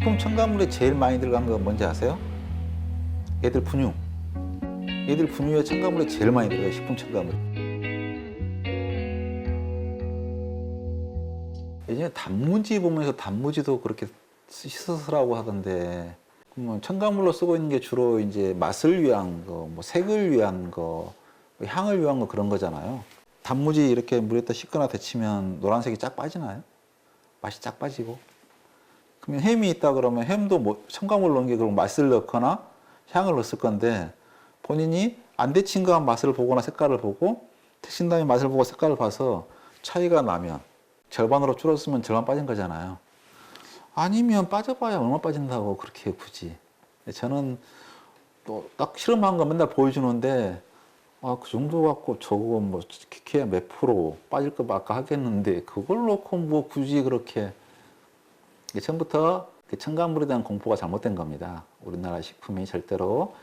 식품 첨가물에 제일 많이 들어간 거 뭔지 아세요? 애들 분유. 애들 분유에 첨가물이 제일 많이 들어가요. 식품 첨가물. 예전에 단무지 보면서 단무지도 그렇게 씻어서라고 하던데 그러면 첨가물로 쓰고 있는 게 주로 이제 맛을 위한 거, 뭐 색을 위한 거, 뭐 향을 위한 거 그런 거잖아요. 단무지 이렇게 물에다 씻거나 데치면 노란색이 쫙 빠지나요? 맛이 쫙 빠지고. 그러면 햄이 있다 그러면 햄도 뭐 첨가물 넣은 게 그럼 맛을 넣거나 향을 넣었을 건데 본인이 안 데친 거 맛을 보거나 색깔을 보고 데친 다음에 맛을 보고 색깔을 봐서 차이가 나면 절반으로 줄었으면 절반 빠진 거잖아요. 아니면 빠져봐야 얼마 빠진다고 그렇게 굳이. 저는 또 딱 실험한 거 맨날 보여주는데 아, 그 정도 갖고 저거 뭐 키키야 몇 프로 빠질 거 아까 하겠는데 그걸 놓고 뭐 굳이 그렇게 이게 처음부터 그 첨가물에 대한 공포가 잘못된 겁니다. 우리나라 식품이 절대로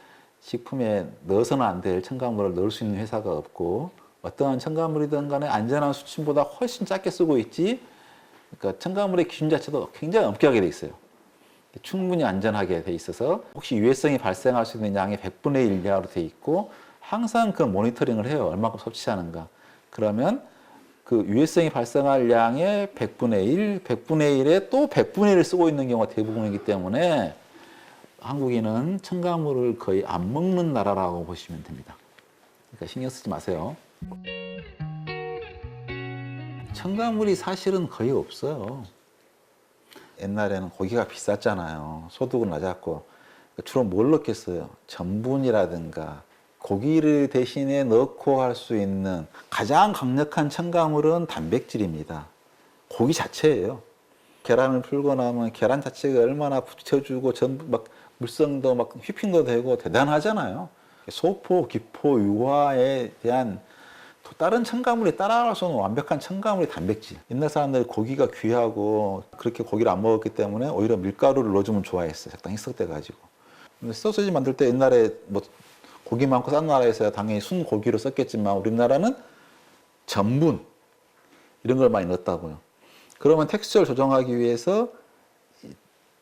식품에 넣어서는 안 될 첨가물을 넣을 수 있는 회사가 없고 어떠한 첨가물이든 간에 안전한 수치보다 훨씬 작게 쓰고 있지 그러니까 첨가물의 기준 자체도 굉장히 엄격하게 돼 있어요. 충분히 안전하게 돼 있어서 혹시 유해성이 발생할 수 있는 양의 100분의 1 이하로 돼 있고 항상 그 모니터링을 해요. 얼마큼 섭취하는가. 그러면 그 유해성이 발생할 양의 100분의 1, 100분의 1에 또 100분의 1을 쓰고 있는 경우가 대부분이기 때문에 한국인은 첨가물을 거의 안 먹는 나라라고 보시면 됩니다. 그러니까 신경 쓰지 마세요. 첨가물이 사실은 거의 없어요. 옛날에는 고기가 비쌌잖아요. 소득은 낮았고 주로 뭘 넣겠어요? 전분이라든가 고기를 대신에 넣고 할 수 있는 가장 강력한 첨가물은 단백질입니다. 고기 자체예요. 계란을 풀고 나면 계란 자체가 얼마나 붙여주고 전부 막 물성도 막 휘핑도 되고 대단하잖아요. 소포, 기포, 유화에 대한 또 다른 첨가물이 따라갈 수 없는 완벽한 첨가물이 단백질. 옛날 사람들이 고기가 귀하고 그렇게 고기를 안 먹었기 때문에 오히려 밀가루를 넣어주면 좋아했어요. 적당히 희석돼가지고. 근데 소시지 만들 때 옛날에 뭐 고기 많고 싼 나라에서야 당연히 순 고기로 썼겠지만 우리나라는 전분 이런 걸 많이 넣었다고요. 그러면 텍스처를 조정하기 위해서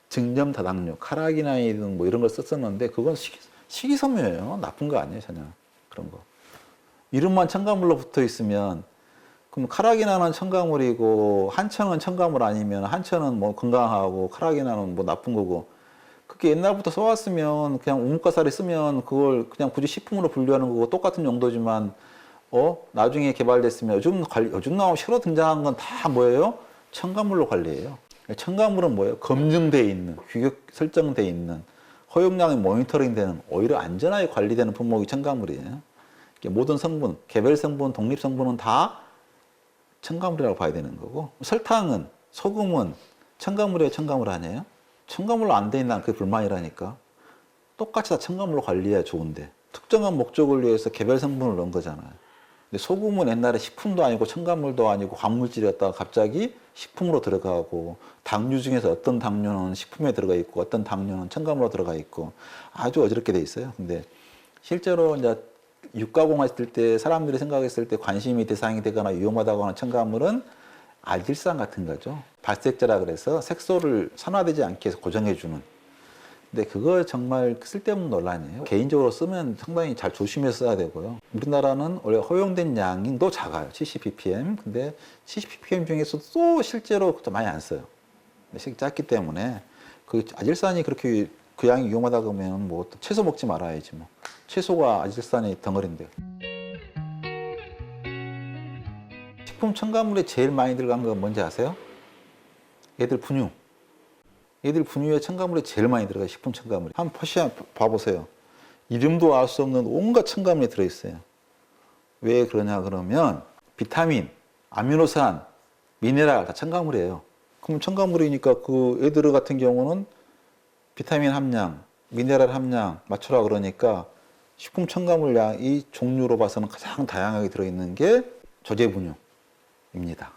증점 다당류, 카라기나이든 뭐 이런 걸 썼었는데 그건 식이, 식이섬유예요. 나쁜 거 아니에요 전혀 그런 거. 이름만 첨가물로 붙어 있으면 그럼 카라기나는 첨가물이고 한천은 첨가물 아니면 한천은 뭐 건강하고 카라기나는 뭐 나쁜 거고 그게 옛날부터 써왔으면 그냥 우뭇가사리 쓰면 그걸 그냥 굳이 식품으로 분류하는 거고 똑같은 용도지만 어 나중에 개발됐으면 요즘 관리 요즘 나오고 새로 등장한 건 다 뭐예요? 첨가물로 관리해요. 첨가물은 뭐예요? 검증돼 있는 규격 설정돼 있는 허용량이 모니터링되는 오히려 안전하게 관리되는 품목이 첨가물이에요. 모든 성분, 개별 성분, 독립 성분은 다 첨가물이라고 봐야 되는 거고 설탕은 소금은 첨가물이에요, 첨가물 아니에요? 첨가물로 안 돼 있는 그게 불만이라니까. 똑같이 다 첨가물로 관리해야 좋은데 특정한 목적을 위해서 개별 성분을 넣은 거잖아요. 근데 소금은 옛날에 식품도 아니고 첨가물도 아니고 광물질이었다가 갑자기 식품으로 들어가고 당류 중에서 어떤 당류는 식품에 들어가 있고 어떤 당류는 첨가물로 들어가 있고 아주 어지럽게 돼 있어요. 근데 실제로 이제 육가공했을 때 사람들이 생각했을 때 관심이 대상이 되거나 위험하다고 하는 첨가물은 알질산 같은 거죠. 발색제라 그래서 색소를 산화되지 않게 해서 고정해주는. 근데 그거 정말 쓸데없는 논란이에요. 개인적으로 쓰면 상당히 잘 조심해서 써야 되고요. 우리나라는 원래 허용된 양도 작아요. 70ppm. 근데 70ppm 중에서도 또 실제로 많이 안 써요. 식 작기 때문에 그 아질산이 그렇게 그 양이 위험하다 그러면 뭐 채소 먹지 말아야지 뭐. 채소가 아질산이 덩어리인데. 식품 첨가물에 제일 많이 들어간 건 뭔지 아세요? 얘들 분유. 얘들 분유에 첨가물이 제일 많이 들어가요. 식품 첨가물이. 한번 퍼시 봐보세요. 이름도 알 수 없는 온갖 첨가물이 들어있어요. 왜 그러냐 그러면 비타민, 아미노산, 미네랄 다 첨가물이에요. 그럼 첨가물이니까 그 애들 같은 경우는 비타민 함량, 미네랄 함량 맞춰라 그러니까 식품 첨가물 양이 종류로 봐서는 가장 다양하게 들어있는 게 조제분유 입니다.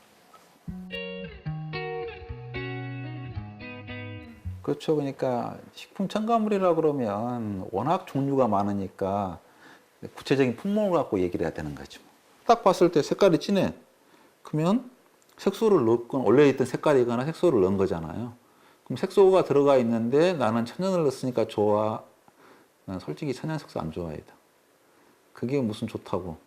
그렇죠. 그러니까 식품 첨가물이라 그러면 워낙 종류가 많으니까 구체적인 품목을 갖고 얘기를 해야 되는 거죠. 딱 봤을 때 색깔이 진해. 그러면 색소를 넣건 원래 있던 색깔이거나 색소를 넣은 거잖아요. 그럼 색소가 들어가 있는데 나는 천연을 넣었으니까 좋아. 난 솔직히 천연 색소 안 좋아해. 그게 무슨 좋다고.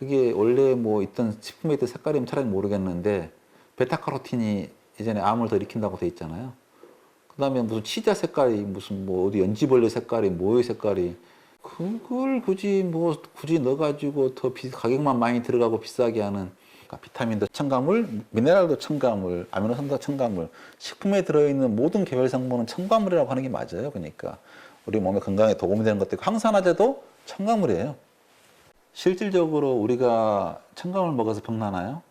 그게 원래 뭐 있던 식품에 있던 색깔이면 차라리 모르겠는데 베타카로틴이 예전에 암을 더 일으킨다고 돼 있잖아요. 그다음에 무슨 치자 색깔이 무슨 뭐 어디 연지벌레 색깔이 뭐의 색깔이 그걸 굳이 뭐 굳이 넣어가지고 더 비, 가격만 많이 들어가고 비싸게 하는 그러니까 비타민도 첨가물, 미네랄도 첨가물, 아미노산도 첨가물, 식품에 들어있는 모든 개별 성분은 첨가물이라고 하는 게 맞아요. 그러니까 우리 몸의 건강에 도움이 되는 것들 항산화제도 첨가물이에요. 실질적으로 우리가 첨가물 먹어서 병나나요?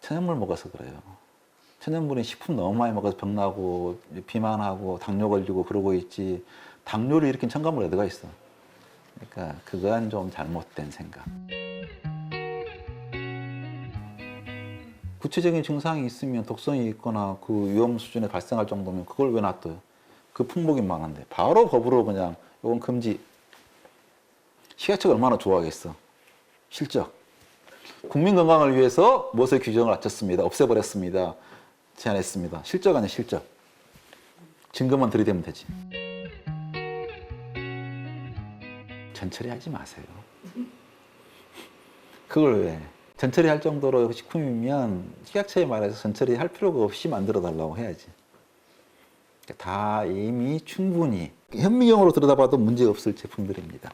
천연물 먹어서 그래요. 천연물은 식품 너무 많이 먹어서 병나고 비만하고 당뇨 걸리고 그러고 있지 당뇨를 일으킨 첨가물 어디가 있어? 그러니까 그건 좀 잘못된 생각. 구체적인 증상이 있으면 독성이 있거나 그 위험 수준에 발생할 정도면 그걸 왜 놔둬요? 그 품목이 많은데 바로 법으로 그냥 이건 금지. 식약처가 얼마나 좋아하겠어? 실적. 국민 건강을 위해서 무엇을 규정을 낮췄습니다. 없애버렸습니다. 제안했습니다. 실적 아니야 실적. 증거만 들이대면 되지. 전처리 하지 마세요. 그걸 왜? 전처리 할 정도로 식품이면 식약처에 말해서 전처리 할 필요가 없이 만들어 달라고 해야지. 다 이미 충분히 현미경으로 들여다봐도 문제 없을 제품들입니다.